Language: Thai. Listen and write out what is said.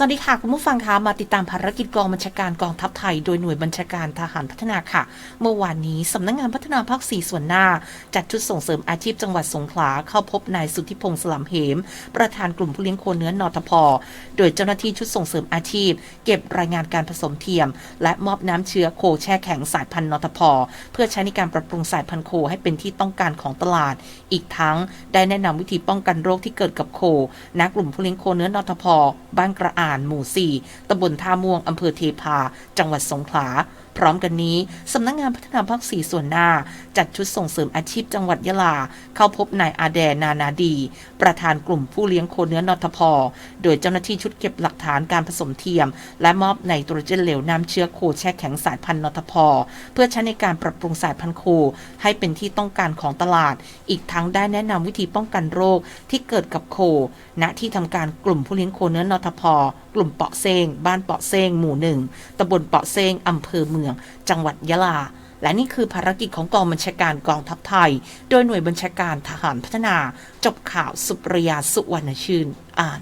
สวัสดีค่ะ คุณผู้ฟังคะมาติดตามภารกิจกองบัญชาการกองทัพไทย โดยหน่วยบัญชาการทหารพัฒนาค่ะ เมื่อวานนี้สำนักงานพัฒนาภาค4ส่วนหน้า จัดชุดส่งเสริมอาชีพจังหวัดสงขลาเข้าพบนายสุทธิพงษ์สลัมเหม ประธานกลุ่มผู้เลี้ยงโคเนื้อนอทพโดยเจ้าหน้าที่ชุดส่งเสริมอาชีพ เก็บรายงานการผสมเทียม และมอบน้ำเชื้อโคแช่แข็งสายพันธุ์นอทพเพื่อใช้ในการปรับปรุงสายพันธุ์โคให้เป็นที่ต้องการของตลาด อีกทั้งได้แนะนำวิธีป้องกันโรคที่เกิดกับโคณกลุ่มผู้เลี้ยงโคเนื้อนอทพบ้านกระอานหมู่ 4ตำบลท่าม่วงอำเภอเทพา จังหวัดสงขลา พร้อมกันนี้สำนักงงานพัฒนาภาค 4 ส่วนหน้า จัดชุดส่งเสริมอาชีพจังหวัดยะลา เข้าพบนายอาแดนานาดี ประธานกลุ่มผู้เลี้ยงโคเนื้อนอทพ โดยเจ้าหน้าที่ชุดเก็บหลักฐานการผสมเทียม และมอบไนโตรเจนเหลวน้ำเชื้อโคแช่แข็งสายพันธุ์นอทพ เพื่อใช้ในการปรับปรุงสายพันธุ์โค ให้เป็นที่ต้องการของตลาด อีกทั้งได้แนะนำวิธีป้องกันโรคที่เกิดกับโค ณ ที่ทำการกลุ่มผู้เลี้ยงโคเนื้อนอทพ กลุ่มเปาะเซงบ้านเปาะเซงหมู่หนึ่งตำบลเปาะเซงอำเภอเมืององ จังหวัดยะลา และนี่คือภารกิจของกองบัญชาการกองทัพไทย โดยหน่วยบัญชาการทหารพัฒนา จบข่าวสุปรยาสุวรรณชื่น อ่าน